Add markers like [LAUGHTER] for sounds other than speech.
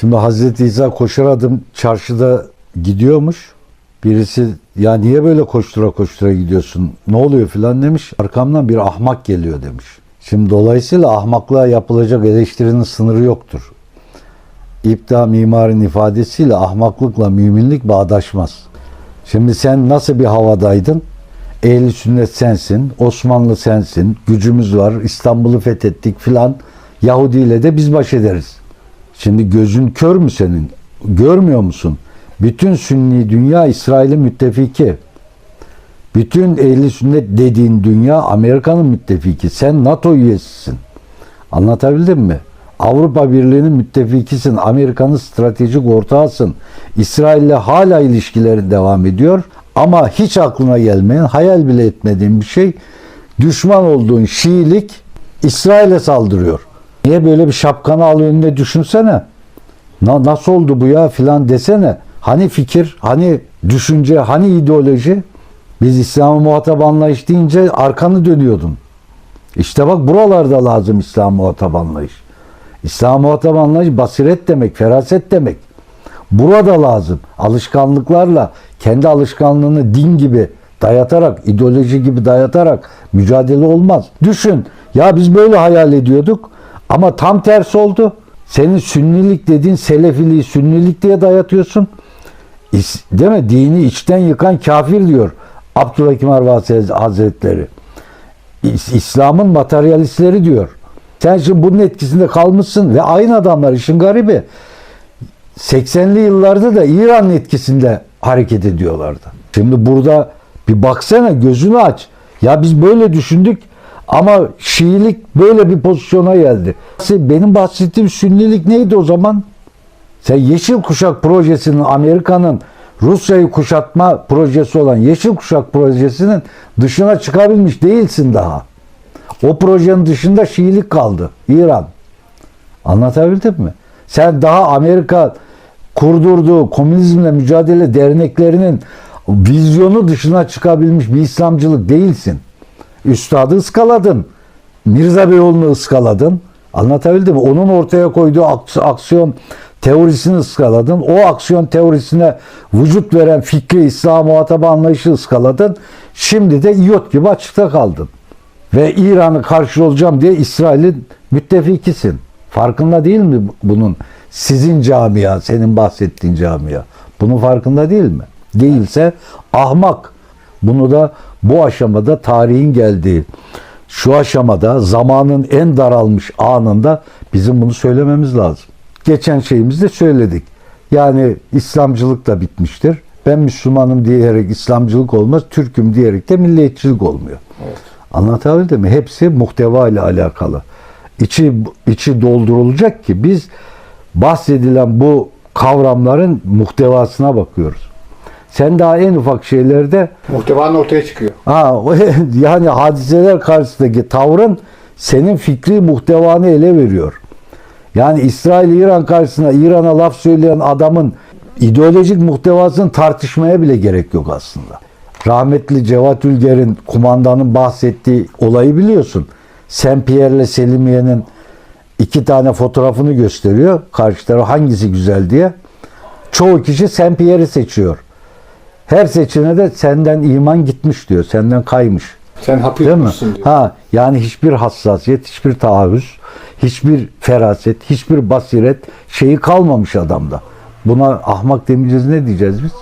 Şimdi Hazreti İsa koşar adım çarşıda gidiyormuş. Birisi ya niye böyle koştura koştura gidiyorsun? Ne oluyor filan demiş. Arkamdan bir ahmak geliyor demiş. Şimdi dolayısıyla ahmaklığa yapılacak eleştirinin sınırı yoktur. İpta mimarın ifadesiyle ahmaklıkla müminlik bağdaşmaz. Şimdi sen nasıl bir havadaydın? Ehli sünnet sensin, Osmanlı sensin, gücümüz var, İstanbul'u fethettik filan. Yahudi ile de biz baş ederiz. Şimdi gözün kör mü senin? Görmüyor musun? Bütün sünni dünya İsrail'in müttefiki. Bütün ehli sünnet dediğin dünya Amerika'nın müttefiki. Sen NATO üyesisin. Anlatabildim mi? Avrupa Birliği'nin müttefikisin. Amerika'nın stratejik ortağısın. İsrail'le hala ilişkileri devam ediyor. Ama hiç aklına gelmeyen, hayal bile etmediğin bir şey düşman olduğun Şiilik İsrail'e saldırıyor. Niye böyle bir şapkanı al önüne düşünsene. Na, nasıl oldu bu ya filan desene. Hani fikir, hani düşünce, hani ideoloji? Biz İslam'ı muhatap anlayış deyince arkanı dönüyordun. İşte bak buralarda lazım İslam muhatap anlayış. İslam muhatap anlayış basiret demek, feraset demek. Burada lazım. Alışkanlıklarla kendi alışkanlığını din gibi dayatarak, ideoloji gibi dayatarak mücadele olmaz. Düşün. Ya biz böyle hayal ediyorduk ama tam tersi oldu. Senin sünnilik dediğin selefiliği sünnilik diye dayatıyorsun. Değil mi? Dini içten yıkan kafir diyor Abdülhakim Arvasi Hazretleri. İs- İslam'ın materyalistleri diyor. Sen şimdi bunun etkisinde kalmışsın ve aynı adamlar işin garibi 80'li yıllarda da İran etkisinde hareket ediyorlardı. Şimdi burada bir baksana gözünü aç. Ya biz böyle düşündük ama Şiilik böyle bir pozisyona geldi. Benim bahsettiğim Sünnilik neydi o zaman? Sen Yeşil Kuşak projesinin Amerika'nın Rusya'yı kuşatma projesi olan Yeşil Kuşak projesinin dışına çıkabilmiş değilsin daha. O projenin dışında Şiilik kaldı. İran. Anlatabildim mi? Sen daha Amerika kurdurduğu komünizmle mücadele derneklerinin vizyonu dışına çıkabilmiş bir İslamcılık değilsin. Üstadı ıskaladın. Mirza Beyoğlu'nu ıskaladın. Anlatabildim mi? Onun ortaya koyduğu aks- aksiyon teorisini ıskaladın. O aksiyon teorisine vücut veren fikri İslam muhatabı anlayışı ıskaladın. Şimdi de iyot gibi açıkta kaldın. Ve İran'ı karşı olacağım diye İsrail'in müttefikisin. Farkında değil mi bunun? Sizin camia, senin bahsettiğin camia. Bunun farkında değil mi? Değilse ahmak. Bunu da bu aşamada tarihin geldiği şu aşamada zamanın en daralmış anında bizim bunu söylememiz lazım. Geçen şeyimizde söyledik. Yani İslamcılık da bitmiştir. Ben Müslümanım diyerek İslamcılık olmaz, Türk'üm diyerek de milliyetçilik olmuyor. Anlatabildim mi? Hepsi muhteva ile alakalı. İçi, içi doldurulacak ki biz bahsedilen bu kavramların muhtevasına bakıyoruz. Sen daha en ufak şeylerde Muhtevanın ortaya çıkıyor. Ha, [LAUGHS] yani hadiseler karşısındaki tavrın senin fikri muhtevanı ele veriyor. Yani İsrail İran karşısında İran'a laf söyleyen adamın ideolojik muhtevasını tartışmaya bile gerek yok aslında. Rahmetli Cevat Ülger'in kumandanın bahsettiği olayı biliyorsun. Saint Pierre'le Selimiye'nin iki tane fotoğrafını gösteriyor. Karşı taraf hangisi güzel diye. Çoğu kişi Saint Pierre'i seçiyor. Her seçene de senden iman gitmiş diyor. Senden kaymış. Sen hapı Değil mi? diyor. Ha, yani hiçbir hassasiyet, hiçbir taarruz, hiçbir feraset, hiçbir basiret şeyi kalmamış adamda. Buna ahmak demeyeceğiz ne diyeceğiz biz?